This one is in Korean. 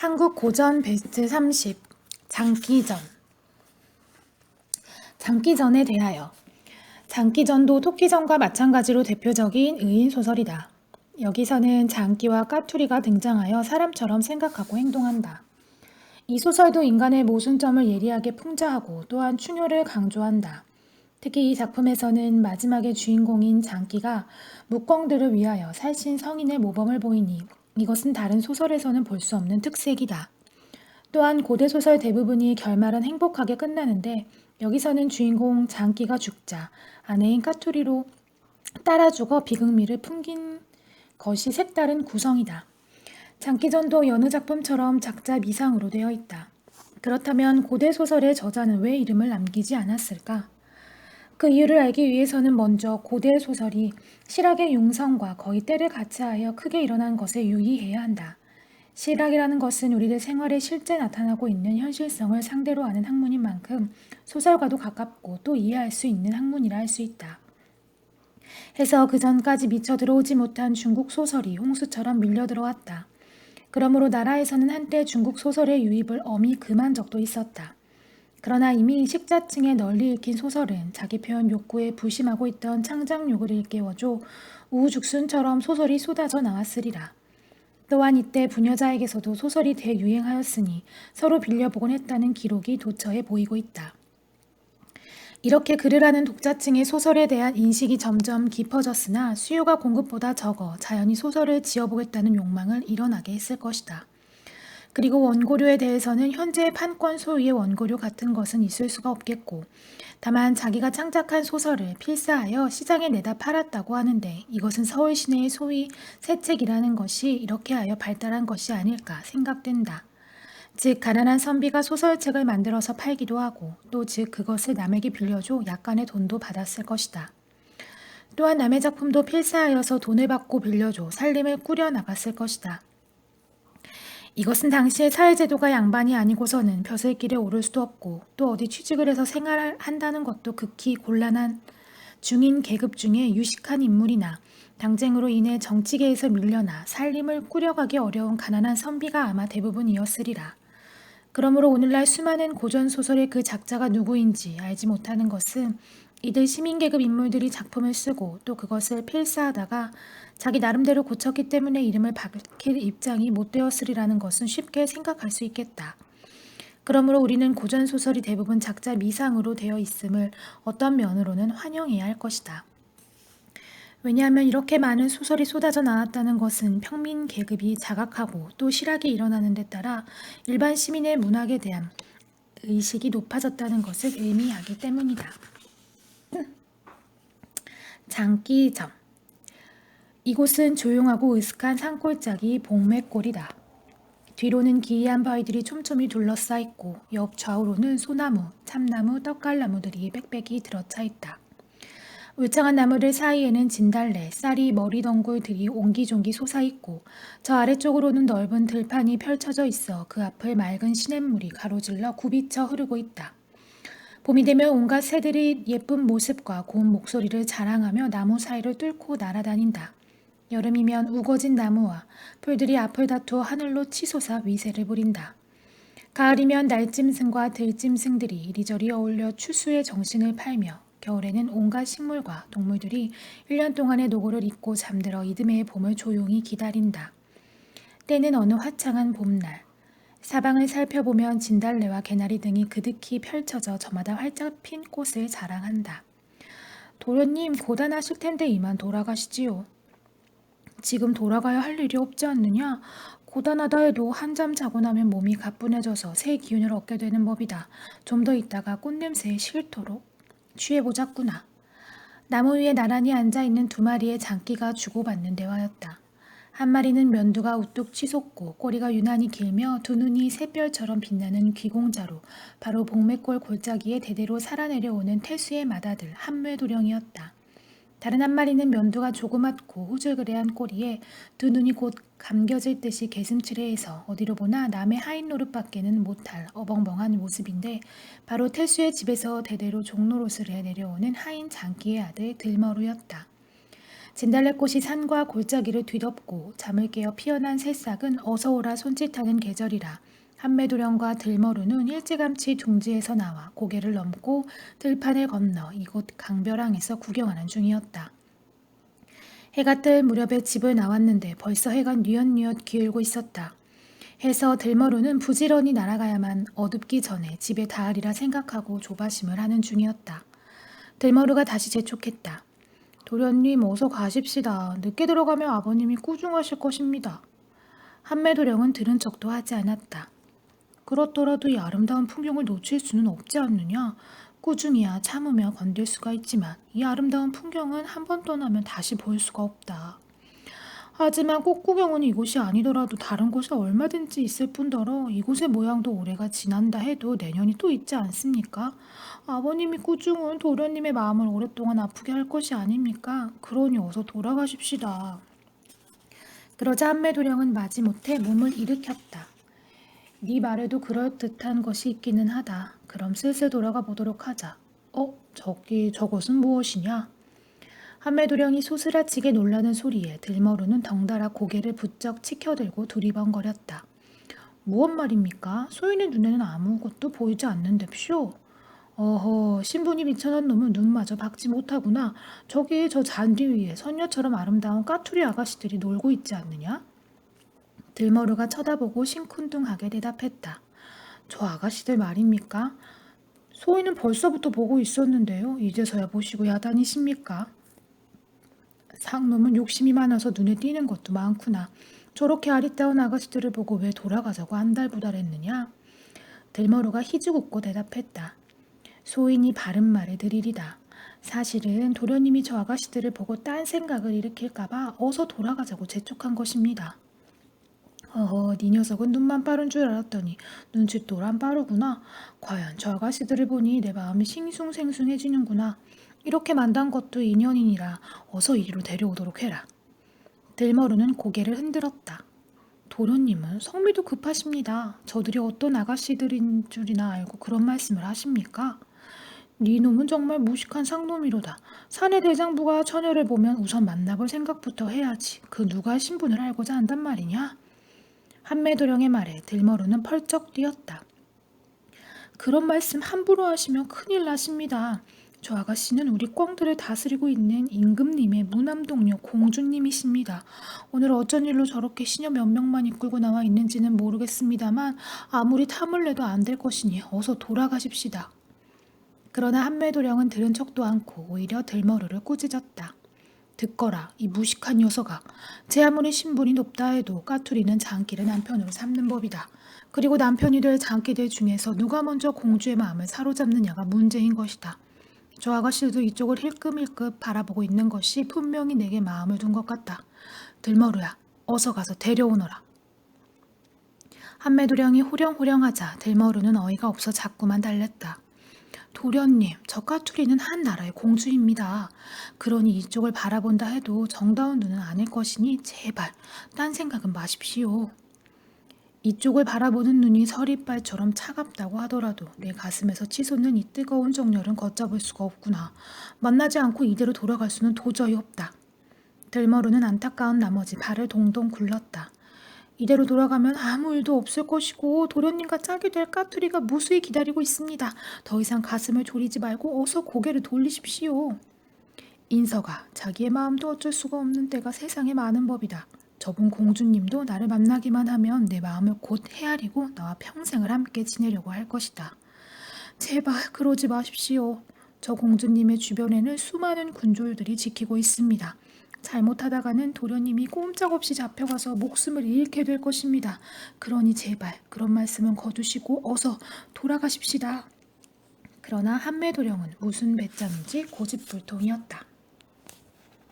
한국 고전 베스트 30 장기전 장기전에 대하여 장기전도 토끼전과 마찬가지로 대표적인 의인 소설이다. 여기서는 장기와 까투리가 등장하여 사람처럼 생각하고 행동한다. 이 소설도 인간의 모순점을 예리하게 풍자하고 또한 충효를 강조한다. 특히 이 작품에서는 마지막에 주인공인 장기가 묵광들을 위하여 살신 성인의 모범을 보이니 이것은 다른 소설에서는 볼 수 없는 특색이다. 또한 고대 소설 대부분이 결말은 행복하게 끝나는데 여기서는 주인공 장기가 죽자 아내인 까투리로 따라 죽어 비극미를 풍긴 것이 색다른 구성이다. 장기전도 여느 작품처럼 작자 미상으로 되어 있다. 그렇다면 고대 소설의 저자는 왜 이름을 남기지 않았을까? 그 이유를 알기 위해서는 먼저 고대 소설이 실학의 융성과 거의 때를 같이하여 크게 일어난 것에 유의해야 한다. 실학이라는 것은 우리들 생활에 실제 나타나고 있는 현실성을 상대로 하는 학문인 만큼 소설과도 가깝고 또 이해할 수 있는 학문이라 할 수 있다. 해서 그 전까지 미처 들어오지 못한 중국 소설이 홍수처럼 밀려 들어왔다. 그러므로 나라에서는 한때 중국 소설의 유입을 엄히 금한 적도 있었다. 그러나 이미 식자층에 널리 읽힌 소설은 자기 표현 욕구에 부심하고 있던 창작욕을 일깨워줘 우죽순처럼 소설이 쏟아져 나왔으리라. 또한 이때 부녀자에게서도 소설이 대유행하였으니 서로 빌려보곤 했다는 기록이 도처에 보이고 있다. 이렇게 글을 하는 독자층의 소설에 대한 인식이 점점 깊어졌으나 수요가 공급보다 적어 자연히 소설을 지어보겠다는 욕망을 일어나게 했을 것이다. 그리고 원고료에 대해서는 현재 판권 소유의 원고료 같은 것은 있을 수가 없겠고 다만 자기가 창작한 소설을 필사하여 시장에 내다 팔았다고 하는데 이것은 서울 시내의 소위 새책이라는 것이 이렇게 하여 발달한 것이 아닐까 생각된다. 즉 가난한 선비가 소설책을 만들어서 팔기도 하고 또 즉 그것을 남에게 빌려줘 약간의 돈도 받았을 것이다. 또한 남의 작품도 필사하여서 돈을 받고 빌려줘 살림을 꾸려 나갔을 것이다. 이것은 당시의 사회제도가 양반이 아니고서는 벼슬길에 오를 수도 없고 또 어디 취직을 해서 생활을 한다는 것도 극히 곤란한 중인 계급 중에 유식한 인물이나 당쟁으로 인해 정치계에서 밀려나 살림을 꾸려가기 어려운 가난한 선비가 아마 대부분이었으리라. 그러므로 오늘날 수많은 고전 소설의 그 작자가 누구인지 알지 못하는 것은 이들 시민계급 인물들이 작품을 쓰고 또 그것을 필사하다가 자기 나름대로 고쳤기 때문에 이름을 밝힐 입장이 못 되었으리라는 것은 쉽게 생각할 수 있겠다. 그러므로 우리는 고전 소설이 대부분 작자 미상으로 되어 있음을 어떤 면으로는 환영해야 할 것이다. 왜냐하면 이렇게 많은 소설이 쏟아져 나왔다는 것은 평민 계급이 자각하고 또 실학이 일어나는 데 따라 일반 시민의 문학에 대한 의식이 높아졌다는 것을 의미하기 때문이다. 장기점 이곳은 조용하고 으슥한 산골짜기 봉매골이다. 뒤로는 기이한 바위들이 촘촘히 둘러싸 있고 옆 좌우로는 소나무, 참나무, 떡갈나무들이 빽빽이 들어차 있다. 울창한 나무들 사이에는 진달래, 쌀이 머리 덩굴들이 옹기종기 솟아있고 저 아래쪽으로는 넓은 들판이 펼쳐져 있어 그 앞을 맑은 시냇물이 가로질러 굽이쳐 흐르고 있다. 봄이 되면 온갖 새들이 예쁜 모습과 고운 목소리를 자랑하며 나무 사이를 뚫고 날아다닌다. 여름이면 우거진 나무와 풀들이 앞을 다투어 하늘로 치솟아 위세를 부린다. 가을이면 날짐승과 들짐승들이 이리저리 어울려 추수의 정신을 팔며 겨울에는 온갖 식물과 동물들이 1년 동안의 노고를 잊고 잠들어 이듬해의 봄을 조용히 기다린다. 때는 어느 화창한 봄날 사방을 살펴보면 진달래와 개나리 등이 그득히 펼쳐져 저마다 활짝 핀 꽃을 자랑한다. 도련님 고단하실 텐데 이만 돌아가시지요. 지금 돌아가야 할 일이 없지 않느냐? 고단하다 해도 한잠 자고 나면 몸이 가뿐해져서 새 기운을 얻게 되는 법이다. 좀 더 있다가 꽃냄새에 싫도록 취해보자꾸나. 나무 위에 나란히 앉아있는 두 마리의 장기가 주고받는 대화였다. 한 마리는 면두가 우뚝 치솟고 꼬리가 유난히 길며 두 눈이 샛별처럼 빛나는 귀공자로 바로 복맥골 골짜기에 대대로 살아내려오는 태수의 맏아들 한매도령이었다. 다른 한 마리는 면두가 조그맣고 후줄그레한 꼬리에 두 눈이 곧 감겨질 듯이 개슴츠레해서 어디로 보나 남의 하인 노릇밖에는 못할 어벙벙한 모습인데 바로 태수의 집에서 대대로 종노릇을 해 내려오는 하인 장기의 아들 들머루였다. 진달래꽃이 산과 골짜기를 뒤덮고 잠을 깨어 피어난 새싹은 어서 오라 손짓하는 계절이라 한매도령과 들머루는 일찌감치 둥지에서 나와 고개를 넘고 들판을 건너 이곳 강벼랑에서 구경하는 중이었다. 해가 뜰 무렵에 집을 나왔는데 벌써 해가 뉘엿뉘엿 기울고 있었다. 해서 들머루는 부지런히 날아가야만 어둡기 전에 집에 닿으리라 생각하고 조바심을 하는 중이었다. 들머루가 다시 재촉했다. 도련님 어서 가십시다. 늦게 들어가면 아버님이 꾸중하실 것입니다. 한매도령은 들은 척도 하지 않았다. 그렇더라도 이 아름다운 풍경을 놓칠 수는 없지 않느냐. 꾸중이야 참으며 건들 수가 있지만 이 아름다운 풍경은 한 번 떠나면 다시 볼 수가 없다. 하지만 꽃구경은 이곳이 아니더라도 다른 곳에 얼마든지 있을 뿐더러 이곳의 모양도 올해가 지난다 해도 내년이 또 있지 않습니까? 아버님이 꾸중은 도련님의 마음을 오랫동안 아프게 할 것이 아닙니까? 그러니 어서 돌아가십시다. 그러자 한매도령은 마지못해 몸을 일으켰다. 네 말에도 그럴듯한 것이 있기는 하다. 그럼 슬슬 돌아가 보도록 하자. 어? 저기 저것은 무엇이냐? 한매도령이 소스라치게 놀라는 소리에 들머루는 덩달아 고개를 부쩍 치켜들고 두리번거렸다. 무엇 말입니까? 소인의 눈에는 아무것도 보이지 않는데쇼. 어허, 신분이 미천한 놈은 눈마저 박지 못하구나. 저기 저 잔디 위에 선녀처럼 아름다운 까투리 아가씨들이 놀고 있지 않느냐? 들머루가 쳐다보고 심쿵둥하게 대답했다. 저 아가씨들 말입니까? 소인은 벌써부터 보고 있었는데요. 이제서야 보시고 야단이십니까? 상놈은 욕심이 많아서 눈에 띄는 것도 많구나. 저렇게 아리따운 아가씨들을 보고 왜 돌아가자고 안달부달했느냐? 들머루가 희죽 웃고 대답했다. 소인이 바른 말을 드리리다. 사실은 도련님이 저 아가씨들을 보고 딴 생각을 일으킬까봐 어서 돌아가자고 재촉한 것입니다. 어허, 네 녀석은 눈만 빠른 줄 알았더니 눈치 또란 빠르구나. 과연 저 아가씨들을 보니 내 마음이 싱숭생숭해지는구나. 이렇게 만난 것도 인연이니라 어서 이리로 데려오도록 해라. 들머루는 고개를 흔들었다. 도련님은 성미도 급하십니다. 저들이 어떤 아가씨들인 줄이나 알고 그런 말씀을 하십니까? 네 놈은 정말 무식한 상놈이로다. 사내 대장부가 처녀를 보면 우선 만나볼 생각부터 해야지. 그 누가 신분을 알고자 한단 말이냐? 한매도령의 말에 들머루는 펄쩍 뛰었다. 그런 말씀 함부로 하시면 큰일 나십니다. 저 아가씨는 우리 꿩들을 다스리고 있는 임금님의 무남동료 공주님이십니다. 오늘 어쩐 일로 저렇게 시녀 몇 명만 이끌고 나와 있는지는 모르겠습니다만 아무리 탐을 내도 안 될 것이니 어서 돌아가십시다. 그러나 한매도령은 들은 척도 않고 오히려 들머루를 꾸짖었다. 듣거라 이 무식한 녀석아 제 아무리 신분이 높다 해도 까투리는 장기를 남편으로 삼는 법이다. 그리고 남편이 될 장기들 중에서 누가 먼저 공주의 마음을 사로잡느냐가 문제인 것이다. 저 아가씨도 이쪽을 힐끔힐끔 바라보고 있는 것이 분명히 내게 마음을 둔 것 같다. 들머루야 어서 가서 데려오너라. 한매도령이 호령호령하자 들머루는 어이가 없어 자꾸만 달랬다. 도련님, 저 까투리는 한 나라의 공주입니다. 그러니 이쪽을 바라본다 해도 정다운 눈은 아닐 것이니 제발 딴 생각은 마십시오. 이쪽을 바라보는 눈이 서리발처럼 차갑다고 하더라도 내 가슴에서 치솟는 이 뜨거운 정열은 걷잡을 수가 없구나. 만나지 않고 이대로 돌아갈 수는 도저히 없다. 들머루는 안타까운 나머지 발을 동동 굴렀다. 이대로 돌아가면 아무 일도 없을 것이고 도련님과 짝이 될 까투리가 무수히 기다리고 있습니다. 더 이상 가슴을 졸이지 말고 어서 고개를 돌리십시오. 인서가 자기의 마음도 어쩔 수가 없는 때가 세상에 많은 법이다. 저분 공주님도 나를 만나기만 하면 내 마음을 곧 헤아리고 나와 평생을 함께 지내려고 할 것이다. 제발 그러지 마십시오. 저 공주님의 주변에는 수많은 군졸들이 지키고 있습니다. 잘못하다가는 도련님이 꼼짝없이 잡혀가서 목숨을 잃게 될 것입니다. 그러니 제발 그런 말씀은 거두시고 어서 돌아가십시다. 그러나 한매도령은 무슨 배짱인지 고집불통이었다.